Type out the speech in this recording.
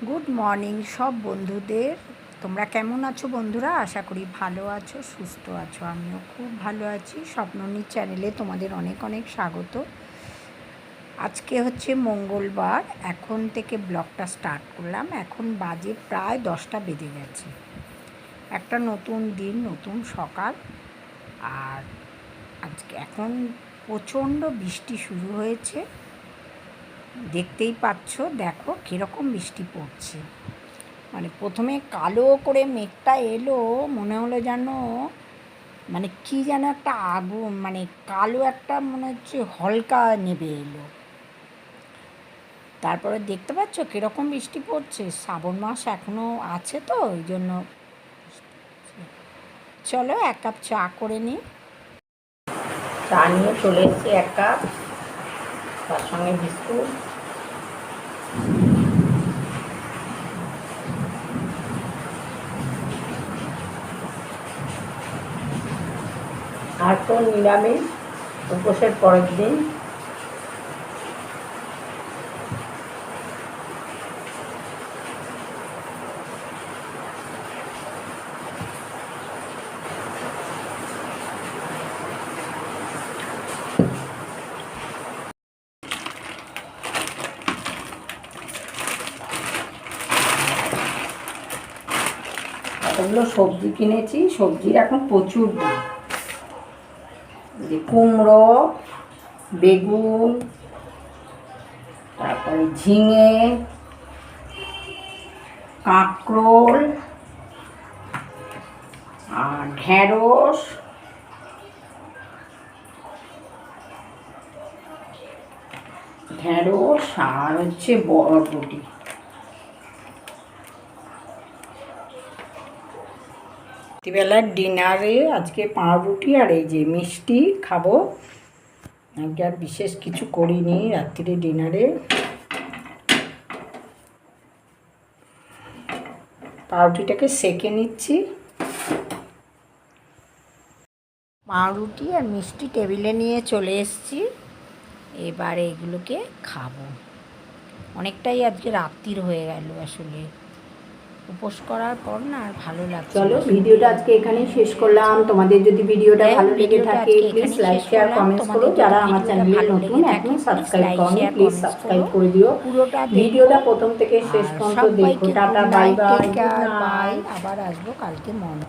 Good morning সব বন্ধুদের। তোমরা কেমন আছো বন্ধুরা? আশা করি ভালো আছো, সুস্থ আছো। আমিও খুব ভালো আছি। স্বপ্ননীর চ্যানেলে তোমাদের অনেক অনেক স্বাগত। আজকে হচ্ছে মঙ্গলবার। এখন থেকে ব্লগটা স্টার্ট করলাম। এখন বাজে প্রায় দশটা বেজে গেছে। একটা নতুন দিন, নতুন সকাল। আর আজকে এখন প্রচণ্ড বৃষ্টি শুরু হয়েছে। দেখতেই পাচ্ছ, দেখো কীরকম বৃষ্টি পড়ছে। মানে প্রথমে কালো করে মেঘটা এলো, মনে হলো যেন মানে কি যেন একটা আগুন মানে কালো একটা মনে হচ্ছে হলকা নেবে এলো। তারপরে দেখতে পাচ্ছ কীরকম বৃষ্টি পড়ছে, শ্রাবণ মাস এখনও আছে তো, ওই জন্য। চলো এক কাপ চা করে নিই। চা নিয়ে চলে এসেছি এক কাপ। তার সঙ্গে বিস্কুট। আর তো নিরামিষ উপোসের পরের দিন এগুলো সবজি কিনেছি? সবজির এখন প্রচুর দাম। যে কুমড়ো, বেগুন, তারপরে ঝিঙে, কাঁকরোল, আর ঢেঁড়স। ঢেঁড়স আর হচ্ছে বরবটি। রাত্রিবেলার ডিনারে আজকে পাউরুটি আর এই যে মিষ্টি খাব। আজকে আর বিশেষ কিছু করিনি রাত্রিরে ডিনারে। পাউরুটিটাকে সেকে নিচ্ছি। পাউরুটি আর মিষ্টি টেবিলে নিয়ে চলে এসেছি। এবার এগুলোকে খাব। অনেকটাই আজকে রাত্রির হয়ে গেল আসলে। উপোস করার পর না আর ভালো লাগছে চলো ভিডিওটা আজকে এখানেই শেষ করলাম। তোমাদের যদি ভিডিওটা ভালো লেগে থাকে please like share comment comments করো। যারা আমার চ্যানেলে ভালো নতুন এখন সাবস্ক্রাইব করো প্লিজ সাবস্ক্রাইব করে দিও। পুরোটা ভিডিওটা প্রথম থেকে শেষ পর্যন্ত দেখো। Tata bye bye bye. আবার আসব কালকে মর্নিং।